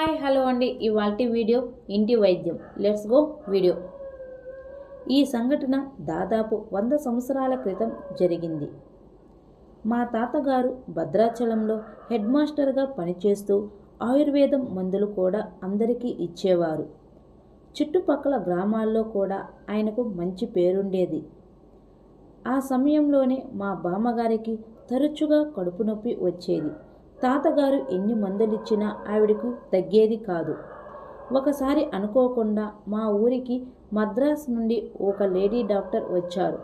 Hi hello అండి. ఇవాళ video ఇంటి వైద్యం. Let's go video. ఈ సంఘటన దాదాపు వంద సంవత్సరాల క్రితం జరిగింది. మా తాతగారు భద్రాచలంలో హెడ్ మాస్టర్గా పనిచేస్తూ ఆయుర్వేదం మందులు కూడా అందరికీ ఇచ్చేవారు. చుట్టుపక్కల గ్రామాల్లో కూడా ఆయనకు మంచి పేరుండేది. ఆ సమయంలోనే మా బామ్మగారికి తరచుగా కడుపు నొప్పి వచ్చేది. తాతగారు ఎన్ని మందులిచ్చినా ఆవిడకు తగ్గేది కాదు. ఒకసారి అనుకోకుండా మా ఊరికి మద్రాస్ నుండి ఒక లేడీ డాక్టర్ వచ్చారు.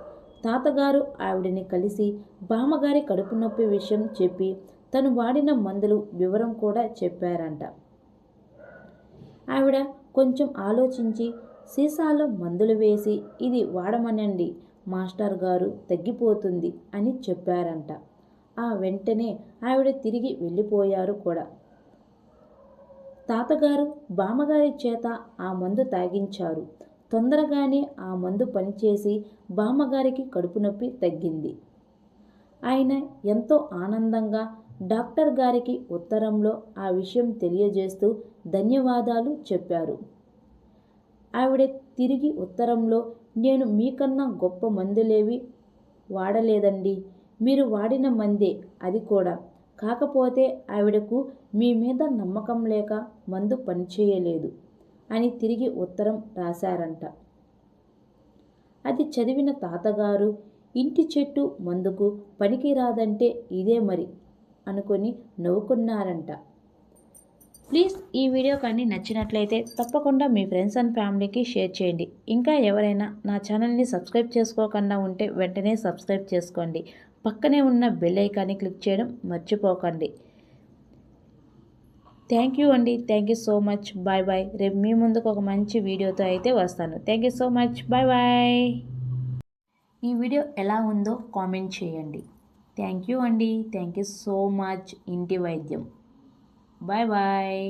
తాతగారు ఆవిడని కలిసి బామ్మగారి కడుపు నొప్పి విషయం చెప్పి తను వాడిన మందులు వివరం కూడా చెప్పారంట. ఆవిడ కొంచెం ఆలోచించి సీసాలో మందులు వేసి ఇది వాడమనండి మాస్టర్ గారు తగ్గిపోతుంది అని చెప్పారంట. ఆ వెంటనే ఆవిడ తిరిగి వెళ్ళిపోయారు కూడా. తాతగారు బామ్మగారి చేత ఆ మందు తాగించారు. తొందరగానే ఆ మందు పనిచేసి బామ్మగారికి కడుపు నొప్పి తగ్గింది. ఆయన ఎంతో ఆనందంగా డాక్టర్ గారికి ఉత్తరంలో ఆ విషయం తెలియజేస్తూ ధన్యవాదాలు చెప్పారు. ఆవిడ తిరిగి ఉత్తరంలో నేను మీకన్నా గొప్ప మందులేవి వాడలేదండి. మీరు వాడిన మందే అది కూడా. కాకపోతే ఆవిడకు మీ మీద నమ్మకం లేక మందు పనిచేయలేదు అని తిరిగి ఉత్తరం రాశారంట. అది చదివిన తాతగారు ఇంటి చెట్టు మందుకు పనికిరాదంటే ఇదే మరి అనుకొని నవ్వుకున్నారంట. ప్లీజ్ ఈ వీడియో కానీ నచ్చినట్లయితే తప్పకుండా మీ ఫ్రెండ్స్ అండ్ ఫ్యామిలీకి షేర్ చేయండి. ఇంకా ఎవరైనా నా ఛానల్ని సబ్స్క్రైబ్ చేసుకోకుండా ఉంటే వెంటనే సబ్స్క్రైబ్ చేసుకోండి. పక్కనే ఉన్న బెల్ ఐకాన్ని క్లిక్ చేయడం మర్చిపోకండి. థ్యాంక్ యూ అండి. Thank you so much. Bye bye. రేపు మీ ముందుకు ఒక మంచి వీడియోతో అయితే వస్తాను. Thank you so much. Bye bye. ఈ వీడియో ఎలా ఉందో కామెంట్ చేయండి. థ్యాంక్ యూ అండి. Thank you so much. ఇంటి వైద్యం. Bye bye